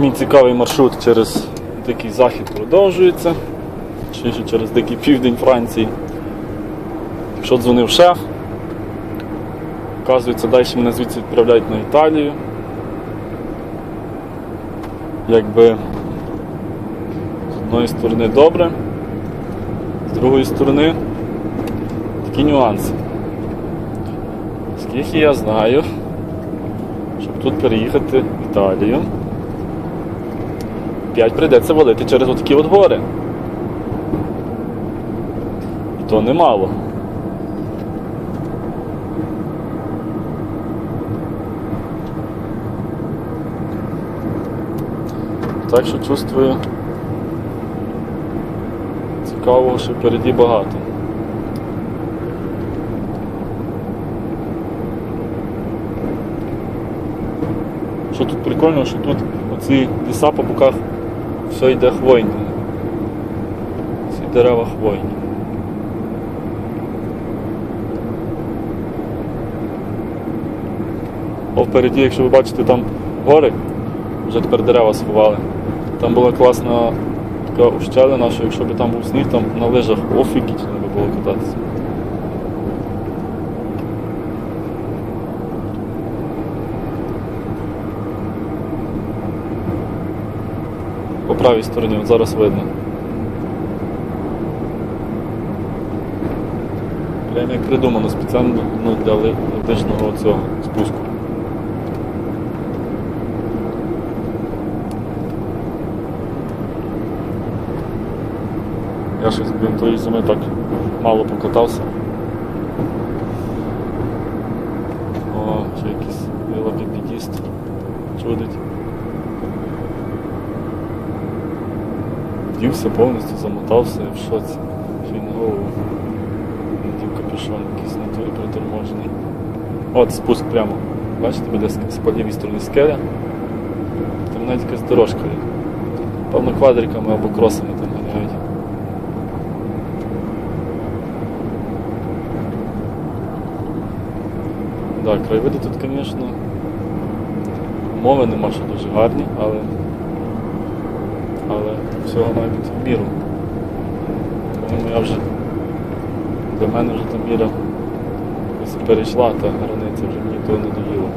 Мій цікавий маршрут через Дикий Захід продовжується. Чи ще через Дикий Південь Франції. Якщо дзвонив шеф, Оказується, далі мене звідси відправляють на Італію. Якби з одної сторони добре, з другої сторони такі нюанси. Скільки я знаю, щоб тут переїхати в Італію, 5 прийдеться валити через отакі от гори. І то немало. Так що чувствую цікавого, що впереді багато. Що тут прикольно, що тут оці ліса по боках все йде хвойне. Ці дерева хвойні. О, впереді, якщо ви бачите там гори, вже тепер дерева сховали. Там була класна така ущелина, що якщо б там був сніг, там на лижах офігітно би було кататися. По правій стороні, зараз видно. Прямо як придумано спеціально ну, для лижного цього спуску. Я щось блін, тої зими так мало покатався. О, ще якийсь велосипедіст чудить. Вдівся повністю, замотався і в шоці. На. Надів капюшон якийсь на турі приторможений. От спуск прямо. Бачите, буде з по лівій стороні скеля. Там навіть якась дорожка. Певно квадриками або кросами там ганяють. Так, краєвиди тут, звісно, мови нема, що дуже гарні, але, але всього бути міру. По-моєму, я вже для мене вже та міра перейшла, та границя вже мені того не доїла.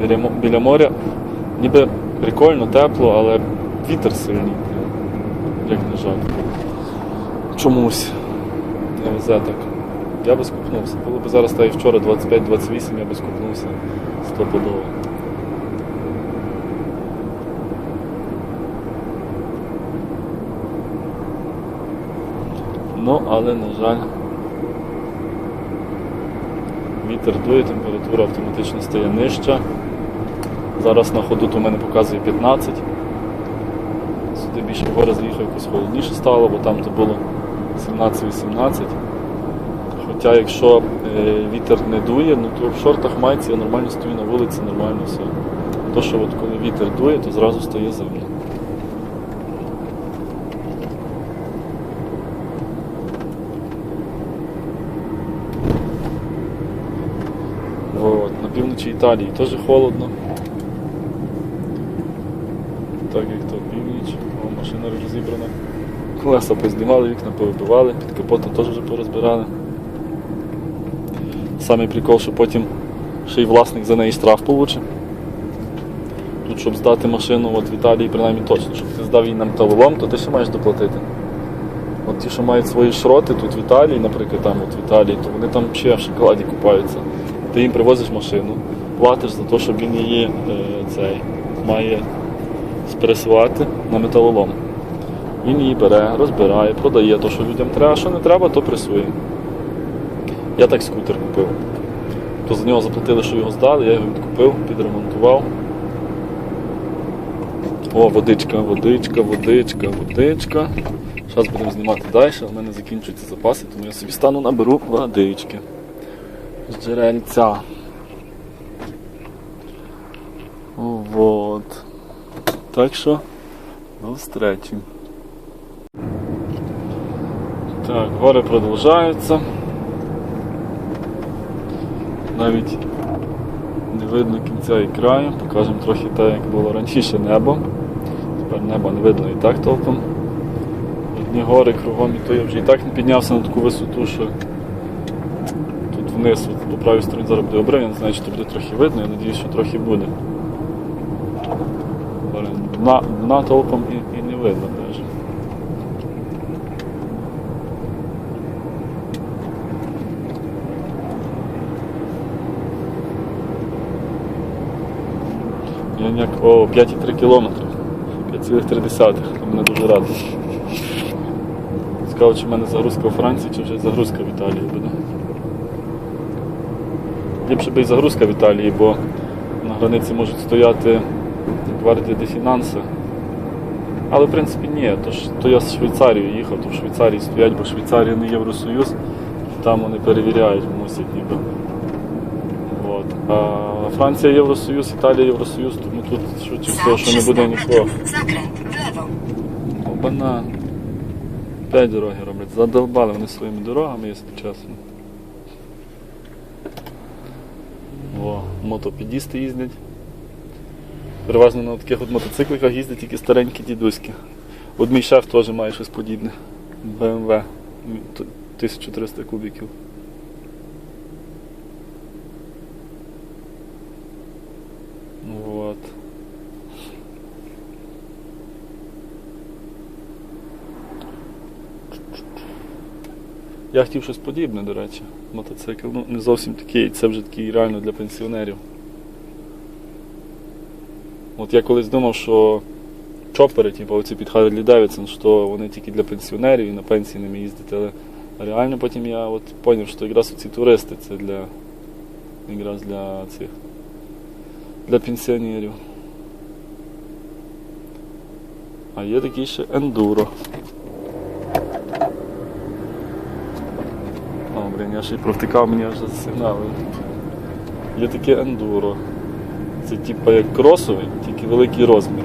Біля, біля моря ніби прикольно, тепло, але вітер сильний. Як не жаль. Чомусь не везе так. Я би скупнувся. Було б зараз та і вчора 25-28, я би скупнувся стопудово. Ну, але, на жаль, вітер дує, температура автоматично стає нижча. Зараз на ходу у мене показує 15. Сюди більше вгори з'їхав якось холодніше стало, бо там то було 17-18. Хоча якщо е, вітер не дує, ну то в шортах майці я нормально стою на вулиці, нормально все. То, що от коли вітер дує, то зразу стає зимно. Вот. На півночі Італії теж холодно. Так як то північ, О, машина розібрана. Колеса познімали, вікна повибивали, під капотом теж вже порозбирали. Самий прикол, що потім ще й власник за неї штраф получить. Тут, щоб здати машину от в Італії, принаймні точно, щоб ти здав її на металолом, то ти ще маєш доплатити. От ті, що мають свої шроти тут в Італії, наприклад, там от в Італії, то вони там ще в шоколаді купаються. Ти їм привозиш машину, платиш за те, щоб він її е, цей, має спресувати на металолом. Він її бере, розбирає, продає то, що людям треба, а що не треба, то пресує. Я так скутер купив. То за нього заплатили, що його здали, я його відкупив, підремонтував. О, водичка, водичка, водичка, водичка. Зараз будемо знімати далі, у мене закінчуються запаси, тому я собі стану наберу водички. З джерельця. Вот. Так що до встречі. Так, гори продовжаються. Навіть не видно кінця і краю. Покажемо трохи те, як було раніше небо. Тепер неба не видно і так толком. Одні гори кругом, і то я вже і так не піднявся на таку висоту, що тут вниз, от, по правій стороні зараз буде обрив, я то буде трохи видно, я сподіваюся, що трохи буде. Дна, дна толком і, і не видно навіть. О, 5,3 кілометри. 5,3. Мене дуже радий. Цікаво, чи в мене загрузка у Франції, чи вже загрузка в Італії буде. Ліпше би і загрузка в Італії, бо на границі можуть стояти гвардія де фінанси. Але в принципі ні, то, то я з Швейцарії їхав, то в Швейцарії стоять, бо Швейцарія не Євросоюз, там вони перевіряють, мусять ніби. От. А Франція Євросоюз, Італія Євросоюз, тому тут швидше всього, що не буде нікого. w. Обана. П'ять дороги роблять. Задолбали вони своїми дорогами, якщо чесно. О, мотопедісти їздять. Переважно на таких от мотоцикликах їздять тільки старенькі дідуськи. От мій шеф теж має щось подібне. BMW. 1300 кубиків. Вот. Я хотів щось подібне, до речі. Мотоцикл. Ну, не зовсім такий, це вже такий реально для пенсіонерів. От я колись думав, що чопери, типу оці під Харлі Девідсон, що вони тільки для пенсіонерів і на пенсії ними їздити. Але реально потім я от зрозумів, що якраз ці туристи це для якраз для цих для пенсіонерів. А є такий ще ендуро. О, блін, я ще й провтикав, мені аж засигналив. Є таке ендуро. Це типа як кросовий, тільки великий розмір.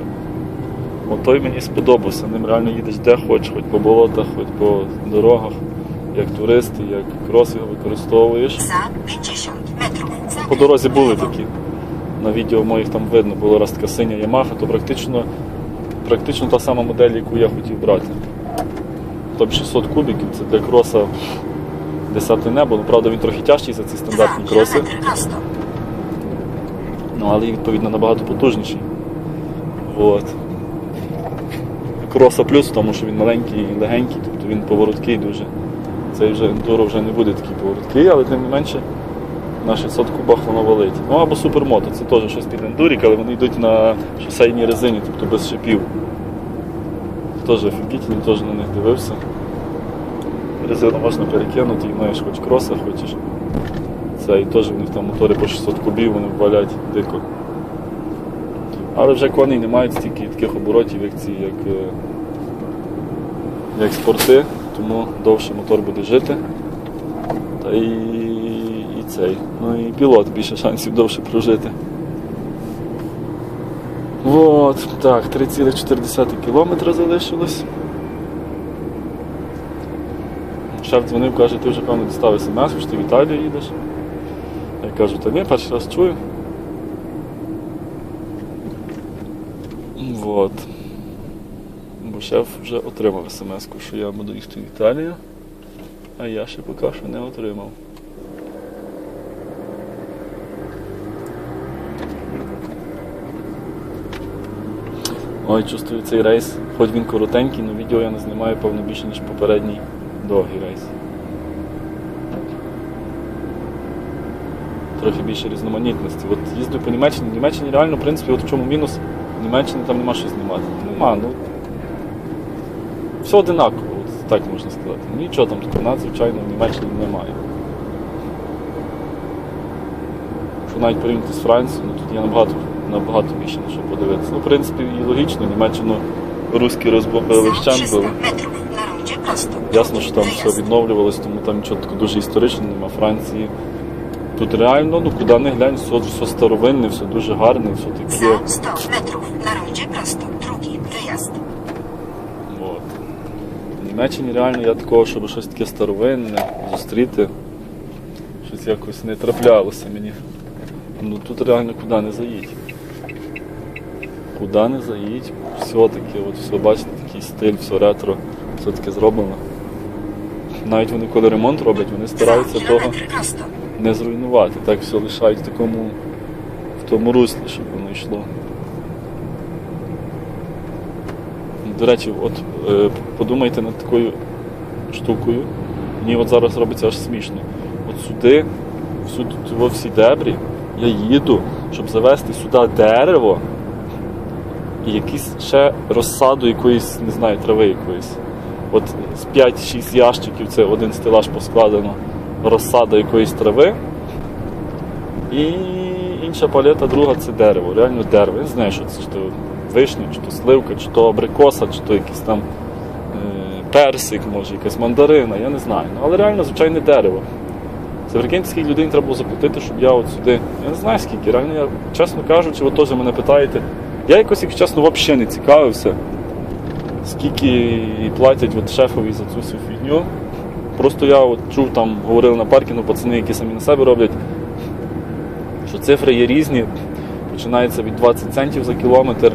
От той мені сподобався. Ним реально їдеш де хоч, хоч по болотах, хоч по дорогах, як турист, як крос його використовуєш. Za 50 metrów zakręt По дорозі були такі. На відео моїх там видно, була раз така синя Yamaha, то практично, практично та сама модель, яку я хотів брати. Тобто 600 кубиків, це для кроса десяте небо. Ну, правда, він трохи тяжчий за ці 2 стандартні кроси. Ну, але відповідно набагато потужніший. Вот. Кроса плюс тому, що він маленький і легенький, тобто він повороткий дуже. Цей вже ендуро вже не буде такий повороткий, але тим не менше на 600 кубах воно валить. Ну або супермото, це теж щось під ендурік, але вони йдуть на шосейній резині, тобто без шипів. Теж офігітельні, теж на них дивився. Резину можна перекинути і маєш хоч кроса, хочеш. Це і теж в них там мотори по 600 кубів, вони валять дико. Але вже коней не мають стільки таких оборотів, як ці, як, е, як спорти, тому довше мотор буде жити. Та і, і цей. Ну і пілот більше шансів довше прожити. От, так, 3,4 кілометра залишилось. Шеф дзвонив, каже, ти вже певно дістав смс, що ти в Італію їдеш. Я кажу, та ні, перший раз чую. Вот. Бо шеф вже отримав смс, що я буду їхати в Італію, а я ще поки що не отримав. Ой, чувствую цей рейс, хоч він коротенький, але відео я не знімаю, певно, більше, ніж попередній довгий рейс. Трохи більше різноманітності. От їздив по Німеччині. В Німеччині реально, в принципі, от в чому мінус, в Німеччині там нема що знімати. Нема, ну. Все одинаково, от так можна сказати. Нічого там такого надзвичайно в Німеччині немає. Якщо навіть порівняти з Францією, ну тут є набагато, набагато більше на що подивитися. Ну, в принципі, і логічно, Німеччину руські розбомбили Za вщент 300 були. metrów na rondzie prosto. Ясно, що там все відновлювалось, тому там нічого такого дуже історичного нема. Франції. Тут реально, ну куди не глянь, все, все старовинне, все дуже гарне, все таке. Za 100 metrów na rondzie prosto. Drugi wyjazd. От. В Німеччині реально я такого, щоб щось таке старовинне зустріти. Щось якось не траплялося мені. Ну тут реально куди не заїдь. Куди не заїдь, все-таки, от все, бачите, такий стиль, все ретро, все таки зроблено. Навіть вони коли ремонт роблять, вони стараються того не зруйнувати. Так все лишають в такому в тому руслі, щоб воно йшло. До речі, от е, подумайте над такою штукою. Мені от зараз робиться аж смішно. От сюди, всю, тут, во всі дебрі, я їду, щоб завести сюди дерево і якийсь ще розсаду якоїсь, не знаю, трави якоїсь. От з 5-6 ящиків це один стелаж поскладено розсада якоїсь трави. І інша палета, друга це дерево. Реально дерево. Я не знаю, що це чи то вишня, чи то сливка, чи то абрикоса, чи то якийсь там е, персик, може, якась мандарина, я не знаю. Ну, але реально звичайне дерево. Це прикиньте, скільки людей треба було заплатити, щоб я от сюди. Я не знаю скільки. Реально, я, чесно кажучи, ви теж мене питаєте. Я якось, якщо чесно, взагалі не цікавився, скільки платять от шефові за цю всю фігню. Просто я от чув там, говорили на паркінгу пацани, які самі на себе роблять, що цифри є різні. Починається від 20 центів за кілометр,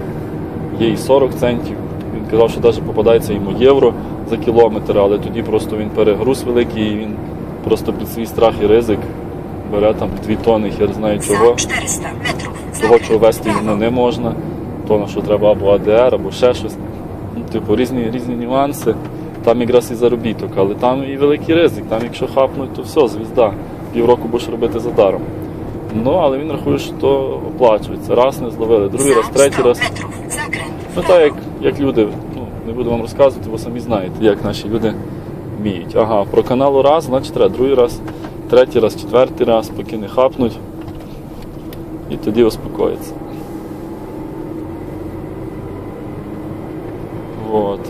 є і 40 центів. Він казав, що навіть попадається йому євро за кілометр, але тоді просто він перегруз великий і він просто під свій страх і ризик бере там 2 тони, хер знає чого. 400 metrów. Того, чого вести ну, не можна, то на що треба або АДР, або ще щось. Типу, різні, різні нюанси. Там якраз і заробіток, але там і великий ризик. Там, якщо хапнуть, то все, звізда. Півроку будеш робити за даром. Ну, але він рахує, що то оплачується. Раз не зловили, другий раз, третій раз. Ну так, як, як люди, ну, не буду вам розказувати, бо самі знаєте, як наші люди вміють. Ага, про каналу раз, значить треба другий раз, третій раз, четвертий раз, поки не хапнуть. І тоді успокоїться. Вот.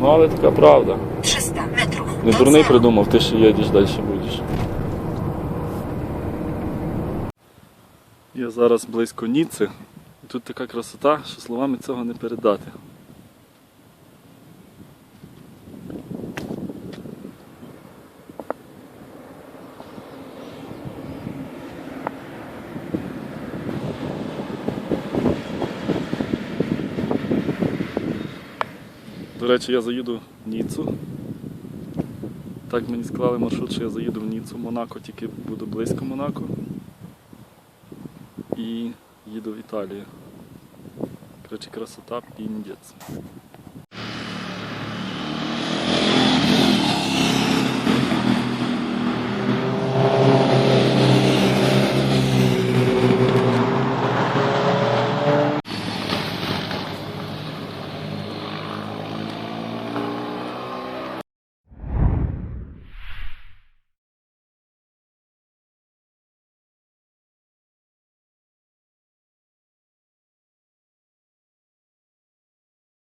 Ну, але така правда. 300 метрів. Не дурний придумав, ти ще їдеш, далі будеш. Я зараз близько Ніци. І тут така красота, що словами цього не передати. До речі, я заїду в Ніцу. Так мені склали маршрут, що я заїду в Ніцу, Монако, тільки буду близько Монако. І їду в Італію. Коротше, красота піндець.